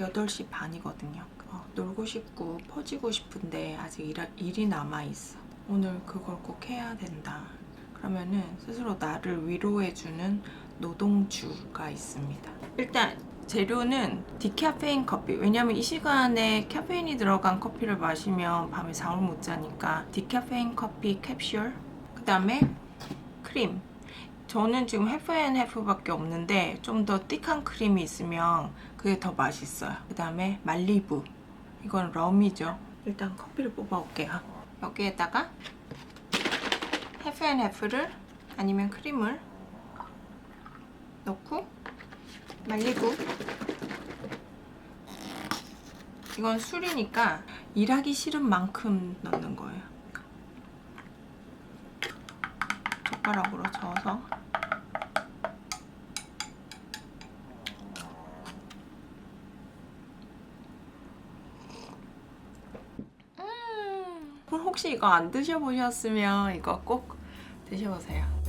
8시 반이거든요. 어, 놀고 싶고 퍼지고 싶은데 아직 일, 일이 남아있어. 오늘 그걸 꼭 해야 된다. 그러면은 스스로 나를 위로해주는 노동주가 있습니다. 일단 재료는 디카페인 커피. 왜냐면 이 시간에 카페인이 들어간 커피를 마시면 밤에 잠을 못 자니까 디카페인 커피 캡슐. 그 다음에 크림. 저는 지금 해프 앤 해프밖에 없는데 좀 더 띡한 크림이 있으면 그게 더 맛있어요. 그 다음에 말리부. 이건 럼이죠. 일단 커피를 뽑아올게요. 여기에다가 해프 앤 해프를 아니면 크림을 넣고 말리부. 이건 술이니까 일하기 싫은 만큼 넣는 거예요. 젓가락으로 저어서 음, 혹시 이거 안 드셔보셨으면 이거 꼭 드셔보세요.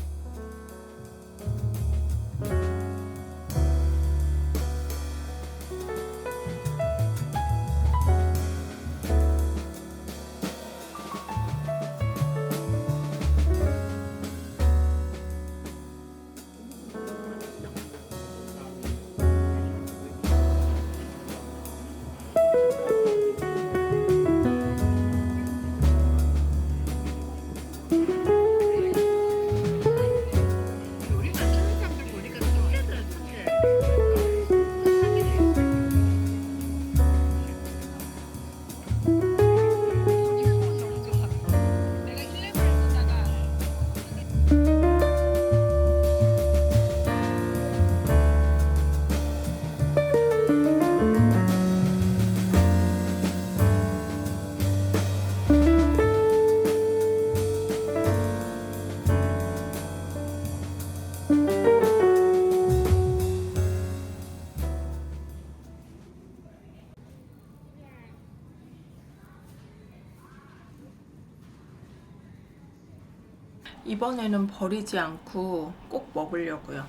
이번에는 버리지 않고 꼭 먹으려고요.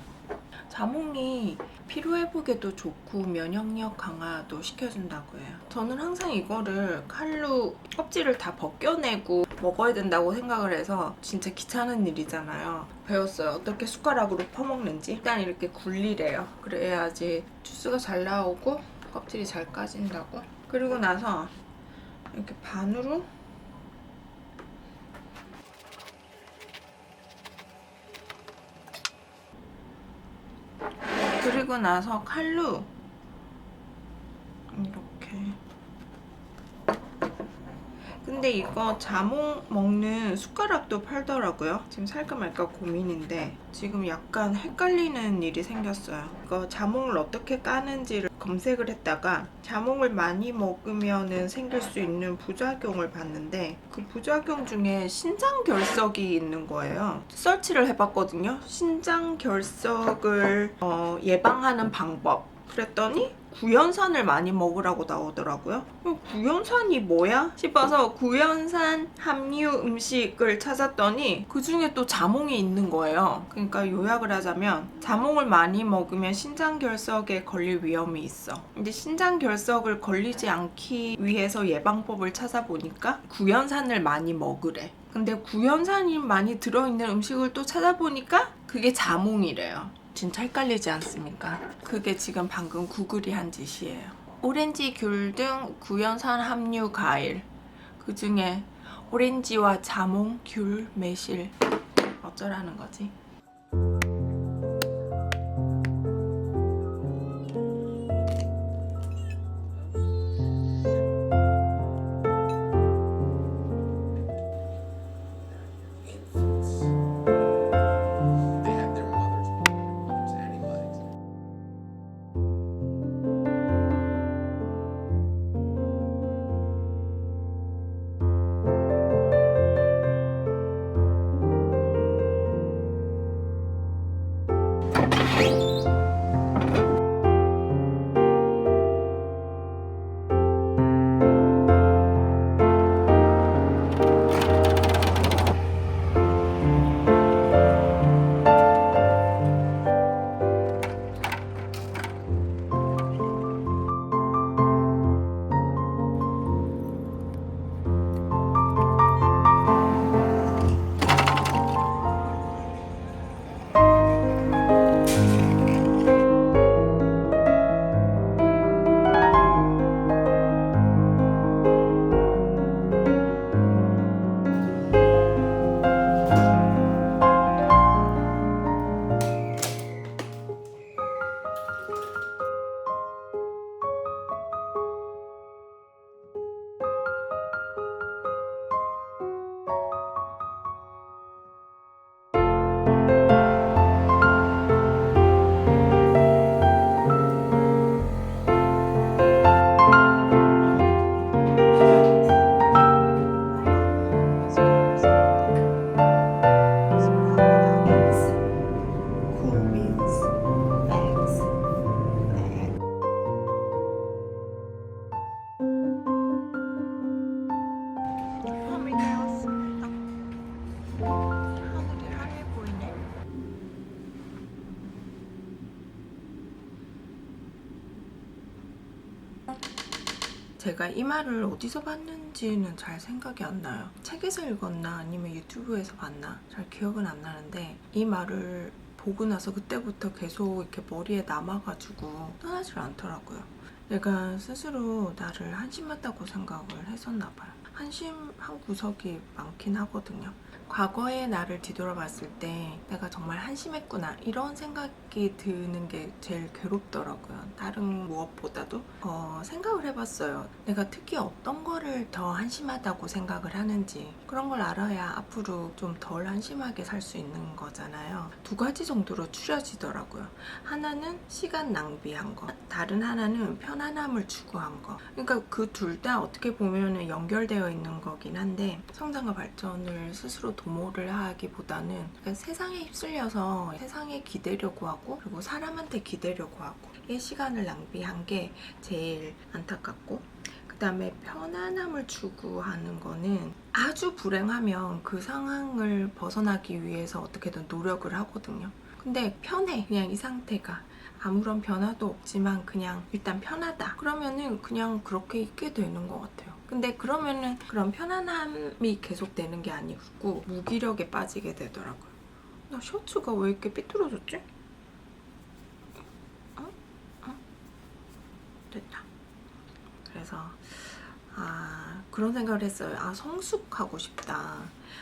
자몽이 피로회복에도 좋고 면역력 강화도 시켜준다고 해요. 저는 항상 이거를 칼로 껍질을 다 벗겨내고 먹어야 된다고 생각을 해서 진짜 귀찮은 일이잖아요. 배웠어요. 어떻게 숟가락으로 퍼먹는지. 일단 이렇게 굴리래요. 그래야지 주스가 잘 나오고 껍질이 잘 까진다고. 그리고 나서 이렇게 반으로 그리고 나서 칼로 이렇게 근데 이거 자몽 먹는 숟가락도 팔더라고요 지금 살까 말까 고민인데 지금 약간 헷갈리는 일이 생겼어요 이거 자몽을 어떻게 까는지를 검색을 했다가 자몽을 많이 먹으면 생길 수 있는 부작용을 봤는데 그 부작용 중에 신장 결석이 있는 거예요. 서치를 해봤거든요. 신장 결석을 어, 예방하는 방법. 그랬더니 구연산을 많이 먹으라고 나오더라고요. 어, 구연산이 뭐야? 싶어서 구연산 함유 음식을 찾았더니 그 중에 또 자몽이 있는 거예요. 그러니까 요약을 하자면 자몽을 많이 먹으면 신장 결석에 걸릴 위험이 있어. 근데 신장 결석을 걸리지 않기 위해서 예방법을 찾아보니까 구연산을 많이 먹으래. 근데 구연산이 많이 들어있는 음식을 또 찾아보니까 그게 자몽이래요. 진짜 헷갈리지 않습니까? 그게 지금 방금 구글이 한 짓이에요. 오렌지, 귤 등 구연산 함유 과일 그 중에 오렌지와 자몽, 귤, 매실 어쩌라는 거지? 제가 이 말을 어디서 봤는지는 잘 생각이 안 나요. 책에서 읽었나 아니면 유튜브에서 봤나 잘 기억은 안 나는데 이 말을 보고 나서 그때부터 계속 이렇게 머리에 남아가지고 떠나질 않더라고요. 내가 스스로 나를 한심하다고 생각을 했었나 봐요. 한심한 구석이 많긴 하거든요. 과거의 나를 뒤돌아봤을 때 내가 정말 한심했구나 이런 생각이 드는 게 제일 괴롭더라고요. 다른 무엇보다도 어, 생각을 해봤어요. 내가 특히 어떤 거를 더 한심하다고 생각을 하는지 그런 걸 알아야 앞으로 좀 덜 한심하게 살 수 있는 거잖아요. 두 가지 정도로 추려지더라고요. 하나는 시간 낭비한 거, 다른 하나는 편안함을 추구한 거. 그러니까 그 둘 다 어떻게 보면 연결되어 있는 거긴 한데 성장과 발전을 스스로 도모를 하기보다는 그냥 세상에 휩쓸려서 세상에 기대려고 하고 그리고 사람한테 기대려고 하고 이 시간을 낭비한 게 제일 안타깝고 그 다음에 편안함을 추구하는 거는 아주 불행하면 그 상황을 벗어나기 위해서 어떻게든 노력을 하거든요. 근데 편해 그냥 이 상태가 아무런 변화도 없지만 그냥 일단 편하다 그러면은 그냥 그렇게 있게 되는 것 같아요 근데 그러면은 그런 편안함이 계속되는 게 아니고 무기력에 빠지게 되더라고요 나 셔츠가 왜 이렇게 삐뚤어졌지? 어? 어? 됐다 그래서 아 그런 생각을 했어요 아 성숙하고 싶다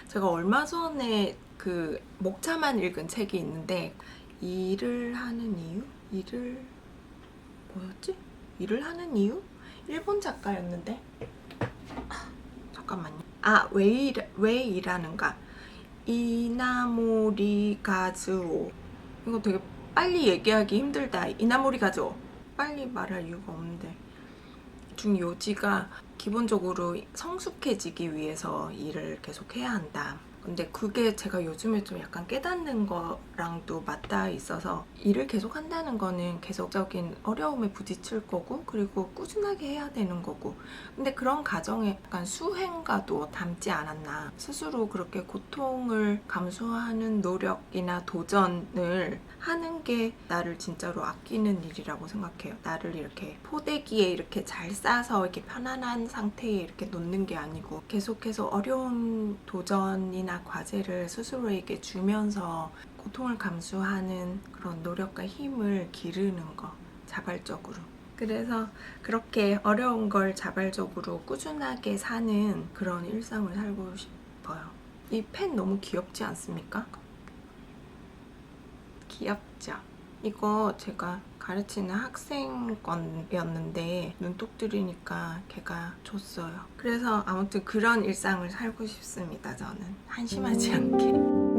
제가 얼마 전에 그 목차만 읽은 책이 있는데 일을 하는 이유? 일을 뭐였지? 일을 하는 이유? 일본 작가였는데 아, 잠깐만요. 아, 왜, 일, 왜 일하는가? 이나모리 가즈오. 이거 되게 빨리 얘기하기 힘들다. 이나모리 가즈오. 빨리 말할 이유가 없는데. 중요지가 기본적으로 성숙해지기 위해서 일을 계속 해야 한다. 근데 그게 제가 요즘에 좀 약간 깨닫는 거랑도 맞닿아 있어서 일을 계속 한다는 거는 계속적인 어려움에 부딪힐 거고 그리고 꾸준하게 해야 되는 거고. 근데 그런 과정에 약간 수행과도 닮지 않았나. 스스로 그렇게 고통을 감수하는 노력이나 도전을 하는 게 나를 진짜로 아끼는 일이라고 생각해요. 나를 이렇게 포대기에 이렇게 잘 싸서 이렇게 편안한 상태에 이렇게 놓는 게 아니고 계속해서 어려운 도전이 나 과제를 스스로에게 주면서 고통을 감수하는 그런 노력과 힘을 기르는 거 자발적으로 그래서 그렇게 어려운 걸 자발적으로 꾸준하게 사는 그런 일상을 살고 싶어요 이 펜 너무 귀엽지 않습니까? 귀엽죠? 이거 제가 가르치는 학생 건이었는데 눈독 들이니까 걔가 줬어요. 그래서 아무튼 그런 일상을 살고 싶습니다. 저는 한심하지 않게.